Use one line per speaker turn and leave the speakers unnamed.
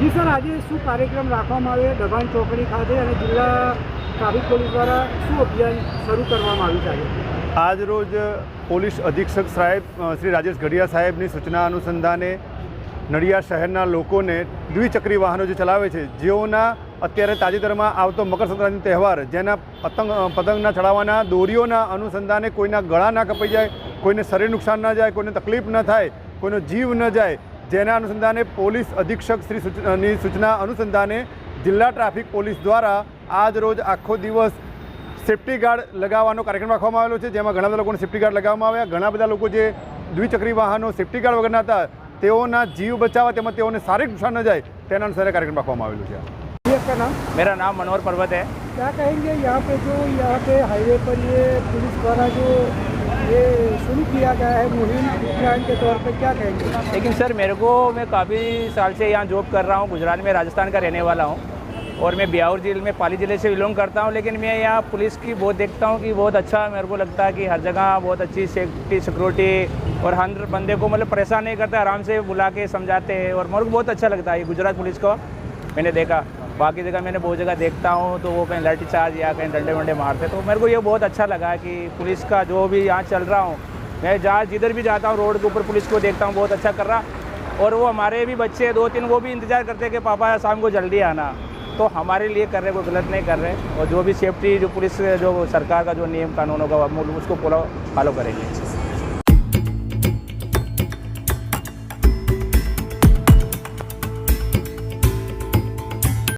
જી sir, આજે શું કાર્યક્રમ રાખવામાં આવ્યો? દબાણ ચોકડી ખાતે અને જિલ્લા ટ્રાફિક પોલીસ દ્વારા શું અભિયાન શરૂ કરવામાં આવ્યું છે આજરોજ
આજ રોજ પોલીસ અધિક્ષક સાહેબ શ્રી રાજેશ ઘડિયા સાહેબની સૂચના અનુસંધાને નડિયાદ શહેરના લોકોને દ્વિચક્રી વાહનો જે ચલાવે છે, જેઓના અત્યારે તાજેતરમાં આવતો મકર સંક્રાંતિ તહેવાર, જેના પતંગ પતંગના ચડાવવાના દોરીઓના અનુસંધાને કોઈના ગળા ના કપાઈ જાય, કોઈને શરીર નુકસાન ન જાય, કોઈને તકલીફ ન થાય, કોઈનો જીવ ન જાય જેના અનુસંધાને પોલીસ અધિક્ષક શ્રી સૂચ- ની સૂચના અનુસંધાને જિલ્લા ટ્રાફિક પોલીસ દ્વારા આજ રોજ આખો દિવસ સેફ્ટી ગાર્ડ લગાવવાનો કાર્યક્રમ રાખવામાં આવેલો છે જેમાં ઘણા બધા લોકોને સેફ્ટી ગાર્ડ લગાવવામાં આવ્યા ઘણા બધા લોકો જે દ્વિચક્રી વાહનો સેફ્ટી ગાર્ડ વગરના હતા તેઓના જીવ બચાવવા તેમજ તેઓને શારીરિક નુકસાન ન જાય તેના અનુસારે કાર્યક્રમ રાખવામાં આવેલો છે
ये आपका नाम
मेरा नाम मनोहर पर्वत है
क्या कहेंगे यहाँ पे जो यहाँ पे हाईवे पर ये पुलिस द्वारा जो ये शुरू किया गया है मुहिम उत्तरायण के तौर पे, क्या कहेंगे?
लेकिन सर, मेरे को, मैं काफ़ी साल से यहाँ जॉब कर रहा हूँ, गुजरात में राजस्थान का रहने वाला हूँ और मैं बिहार ज़िले में पाली ज़िले से बिलोंग करता हूँ, लेकिन मैं यहाँ पुलिस की बहुत देखता हूँ कि बहुत अच्छा मेरे को लगता है कि हर जगह बहुत अच्छी सेफ्टी सिक्योरिटी और हर बंदे को मतलब परेशान नहीं करते, आराम से बुला के समझाते हैं और मेरे को बहुत अच्छा लगता है गुजरात पुलिस को, मैंने देखा। बाकी जगह मैंने बहुत जगह देखता हूँ तो वो कहीं लाठी चार्ज या कहीं डंडे वंडे मारते तो मेरे को ये बहुत अच्छा लगा कि पुलिस का जो भी यहाँ चल रहा हूँ, मैं जहाँ जिधर भी जाता हूँ, रोड के ऊपर पुलिस को देखता हूँ, बहुत अच्छा कर रहा। और वो हमारे भी बच्चे दो तीन वो भी इंतज़ार करते हैं कि पापा शाम को जल्दी आना। तो हमारे लिए कर रहे कोई गलत नहीं कर रहे और जो भी सेफ्टी जो पुलिस, जो सरकार का जो नियम कानूनों का उसको पूरा फॉलो करेंगे।